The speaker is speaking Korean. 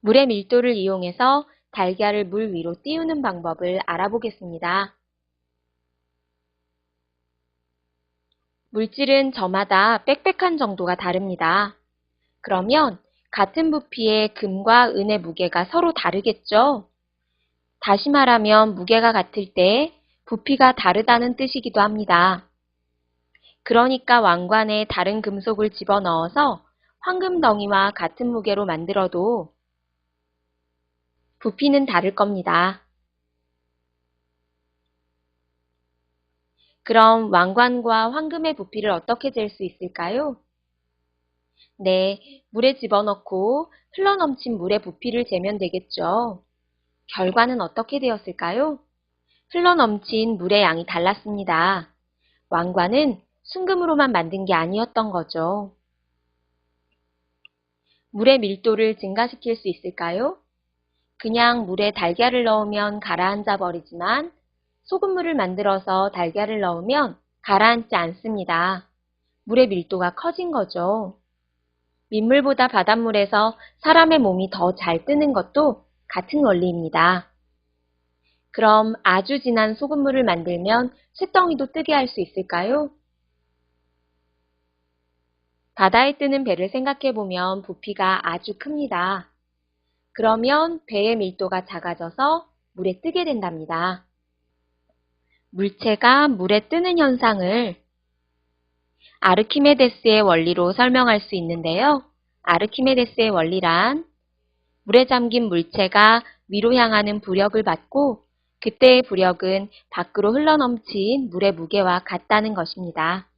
물의 밀도를 이용해서 달걀을 물 위로 띄우는 방법을 알아보겠습니다. 물질은 저마다 빽빽한 정도가 다릅니다. 그러면 같은 부피의 금과 은의 무게가 서로 다르겠죠? 다시 말하면 무게가 같을 때 부피가 다르다는 뜻이기도 합니다. 그러니까 왕관에 다른 금속을 집어넣어서 황금 덩이와 같은 무게로 만들어도 부피는 다를 겁니다. 그럼 왕관과 황금의 부피를 어떻게 잴 수 있을까요? 네, 물에 집어넣고 흘러넘친 물의 부피를 재면 되겠죠. 결과는 어떻게 되었을까요? 흘러넘친 물의 양이 달랐습니다. 왕관은 순금으로만 만든 게 아니었던 거죠. 물의 밀도를 증가시킬 수 있을까요? 그냥 물에 달걀을 넣으면 가라앉아 버리지만 소금물을 만들어서 달걀을 넣으면 가라앉지 않습니다. 물의 밀도가 커진 거죠. 민물보다 바닷물에서 사람의 몸이 더 잘 뜨는 것도 같은 원리입니다. 그럼 아주 진한 소금물을 만들면 쇳덩이도 뜨게 할 수 있을까요? 바다에 뜨는 배를 생각해보면 부피가 아주 큽니다. 그러면 배의 밀도가 작아져서 물에 뜨게 된답니다. 물체가 물에 뜨는 현상을 아르키메데스의 원리로 설명할 수 있는데요. 아르키메데스의 원리란 물에 잠긴 물체가 위로 향하는 부력을 받고 그때의 부력은 밖으로 흘러넘친 물의 무게와 같다는 것입니다.